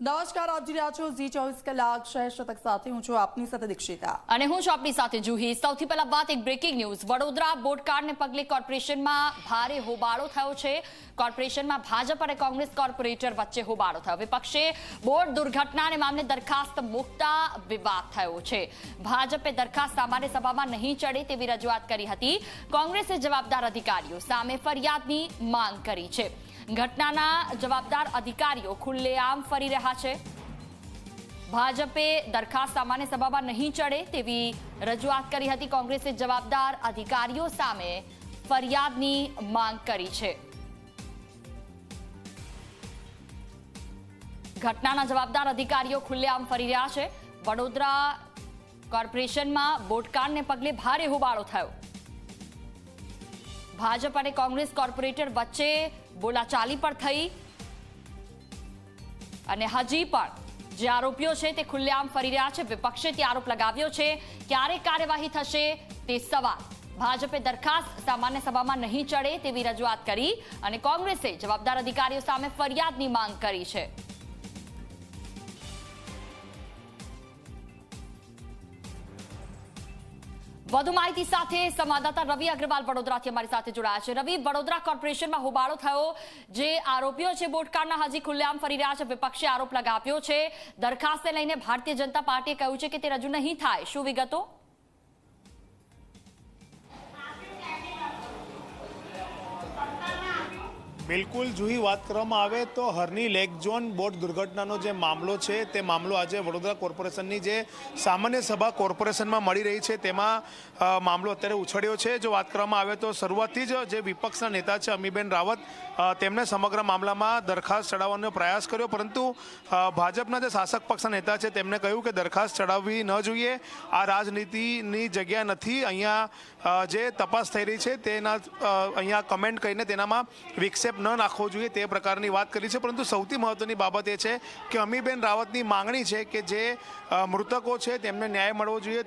નમસ્કાર, આપ જોઈ રહ્યા છો ઝી ચોવીસ કલાક. શહેર શતક સાથે હું છું આપની સાથે દીક્ષિતા. અને હું છું આપની સાથે જુહી. સૌથી પહેલા વાત, એક બ્રેકિંગ ન્યૂઝ વડોદરા બોટકાર્ડને પગલે કોર્પોરેશનમાં ભારે હોબાળો થયો છે. કોર્પોરેશનમાં ભાજપ અને કોંગ્રેસ કોર્પોરેટર વચ્ચે હોબાળો થયો. વિપક્ષે બોટ દુર્ઘટનાને મામલે દરખાસ્ત મૂકતા વિવાદ થયો છે. ભાજપે દરખાસ્ત સામાન્ય સભામાં નહીં ચડે તેવી રજૂઆત કરી હતી. કોંગ્રેસે જવાબદાર અધિકારીઓ સામે ફરિયાદની માંગ કરી છે. ઘટનાના જવાબદાર અધિકારીઓ ખુલ્લેઆમ ફરી રહ્યા છે. ભાજપે દરખાસ્ત સામાન્ય સભામાં નહીં ચડે તેવી રજૂઆત કરી હતી કોંગ્રેસે જવાબદાર અધિકારીઓ સામે ફરિયાદની માંગ કરી છે. ઘટનાના જવાબદાર અધિકારીઓ ખુલ્લેઆમ ફરી રહ્યા છે. વડોદરા કોર્પોરેશનમાં બોટકાંડને પગલે ભારે હોબાળો થયો. ભાજપ અને કોંગ્રેસ કોર્પોરેટર વચ્ચે બોલાચાલી પણ થઈ. અને હજી પણ જે આરોપીઓ છે તે ખુલ્લેઆમ ફરી રહ્યા છે, વિપક્ષે તે આરોપ લગાવ્યો છે. ક્યારે કાર્યવાહી થશે તે સવાલ. ભાજપે દરખાસ્ત સામાન્ય સભામાં નહીં ચડે તેવી રજૂઆત કરી અને કોંગ્રેસે જવાબદાર અધિકારીઓ સામે ફરિયાદની માંગ કરી છે. વધુ માહિતી સાથે સંવાદદાતા રવિ અગ્રવાલ વડોદરાથી અમારી સાથે જોડાયા છે. રવિ, વડોદરા કોર્પોરેશનમાં હોબાળો થયો. જે આરોપીઓ છે, બોટકારના હજી ખુલ્લેઆમ ફરી રહ્યા છે. વિપક્ષે આરોપ લગાવ્યો છે. દરખાસ્તને લઈને ભારતીય જનતા પાર્ટીએ કહ્યું છે કે તે રજૂ નહીં થાય. શું વિગતો? બિલકુલ જુહી વાત કરવામાં આવે તો હરની લેક ઝોન બોટ દુર્ઘટનાનો જે મામલો છે, તે મામલો આજે વડોદરા કોર્પોરેશનની જે સામાન્ય સભા કોર્પોરેશનમાં મળી રહી છે, તેમાં મામલો અત્યારે ઉછળ્યો છે. જો વાત કરવામાં આવે તો શરૂઆતથી જ જે વિપક્ષના નેતા છે, અમીબેન રાવત તેમણે સમગ્ર મામલામાં દરખાસ્ત ચડાવવાનો પ્રયાસ કર્યો. પરંતુ ભાજપના જે શાસક પક્ષના નેતા છે તેમણે કહ્યું કે દરખાસ્ત ચડાવવી ન જોઈએ. આ રાજનીતિની જગ્યા નથી. અહીંયા જે તપાસ થઈ રહી છે, તેના અહીંયા કમેન્ટ કરીને તેનામાં વિક્ષેપ ન નાખવો જોઈએ તે પ્રકારની વાત કરી છે. પરંતુ સૌથી મહત્વની બાબત એ છે કે અમીબેન રાવતની માંગણી છે કે જે મૃતકો છે તેમને ન્યાય મળવો જોઈએ.